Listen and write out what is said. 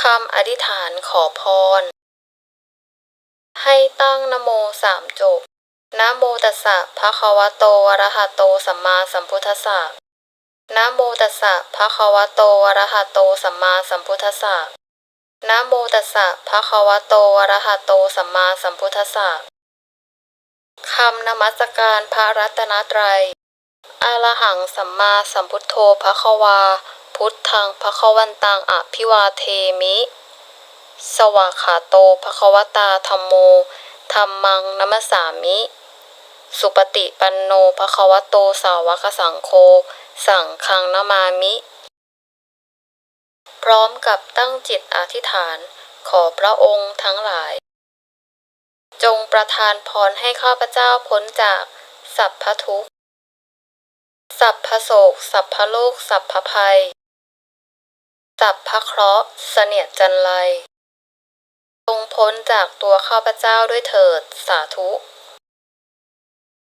คำอธิษฐานขอพร ให้ตั้งนโมสามจบนะโมตัสสะภะคะวะโตอะระหะโตสัมมาสัมพุทธัสสะนะโมตัสสะภะคะวะโตอะระหะโตสัมมาสัมพุทธัสสะนะโมตัสสะภะคะวะโตอะระหะโตสัมมาสัมพุทธัสสะคำนมัสการพระรัตนตรัยอะระหังสัมมาสัมพุทโธภะคะวา พุทธังภะควันตังอภิวาเทมิ สวากขาโตภะควตาธัมโมธัมมังนัมสสามิ สุปฏิปันโนภะควโตสาวกสังโฆสังฆังนามามิ พร้อมกับตั้งจิตอธิษฐานขอพระองค์ทั้งหลาย จงประทานพรให้ข้าพเจ้าพ้นจากสัพพทุกข์ สัพพโศก สัพพโลก สัพพภัย สับพระเคราะห์เสนียดจันไรจงพ้นจากตัวข้าพเจ้าด้วยเถิดสาธุ